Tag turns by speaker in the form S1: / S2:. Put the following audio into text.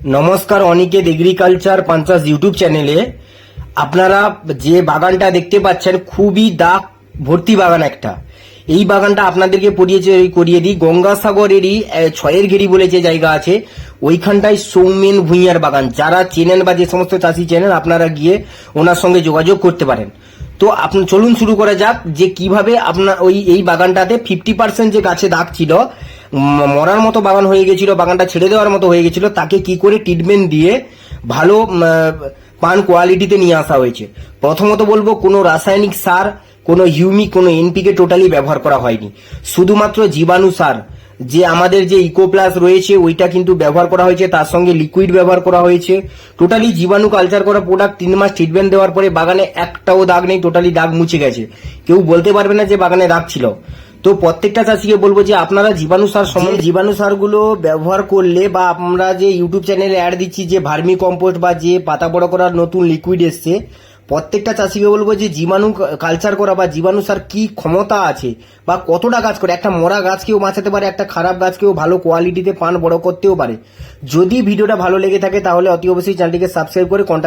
S1: নমস্কার, Aniket agriculture পাঞ্চাস YouTube চ্যানেলে। আপনারা যে বাগানটা দেখতে পাচ্ছেন, খুবই দাগ ভর্তি বাগান একটা। এই বাগানটা আপনাদেরকে পড়িয়েছে করিয়ে দিই। গঙ্গাসাগরেরই ছয়ের গেরি বলে যে জায়গা আছে ওইখানটায় সৌমেন ভুঁইয়ার বাগান। যারা চেনেন বা যে সমস্ত চাষি চেনেন, আপনারা গিয়ে ওনার সঙ্গে যোগাযোগ করতে পারেন। তো আপনি চলুন শুরু করা যাক যে কীভাবে আপনার ওই, এই বাগানটাতে ফিফটি পার্সেন্ট যে গাছে দাগ ছিল মরার মতো বাগান হয়ে গেছিল, বাগানটা ছেড়ে দেওয়ার মতো হয়ে গেছিল, তাকে কি করে ট্রিটমেন্ট দিয়ে ভালো পান কোয়ালিটিতে নিয়ে আসা হয়েছে? প্রথমত বলব, কোনো রাসায়নিক সার, কোনো হিউমিক কোনো এনপিকে টোটালি ব্যবহার করা হয়নি। শুধুমাত্র জীবাণু সার, যে আমাদের যে ইকোপ্লাস রয়েছে, ওইটা কিন্তু ব্যবহার করা হয়েছে, তার সঙ্গে লিকুইড ব্যবহার করা হয়েছে। টোটালি জীবাণু কালচার করা প্রোডাক্ট তিন মাস ট্রিটমেন্ট দেওয়ার পরে বাগানে একটাও দাগ নেই টোটালি দাগ মুছে গেছে। কেউ বলতে পারবে না যে বাগানে দাগ ছিল। তো প্রত্যেকটা চাষিকে বলব যে আপনারা জীবাণু সার সময় জীবাণু সারগুলো ব্যবহার করলে বা আমরা যে ইউটিউব চ্যানেলে অ্যাড দিচ্ছি যে ভার্মি কম্পোস্ট বা যে পাতা বড় করার নতুন লিকুইড এসছে প্রত্যেকটা চাষিকে বলব যে জীবাণু কালচার করা বা জীবাণু সার কি ক্ষমতা আছে বা কতটা কাজ করে। একটা মরা গাছকেও বাঁচাতে পারে একটা খারাপ গাছকেও ভালো কোয়ালিটিতে পান বড় করতেও পারে। যদি ভিডিওটা ভালো লেগে থাকে তাহলে অতি অবশ্যই চ্যানেলটিকে সাবস্ক্রাইব করে কন্ট্যাক্ট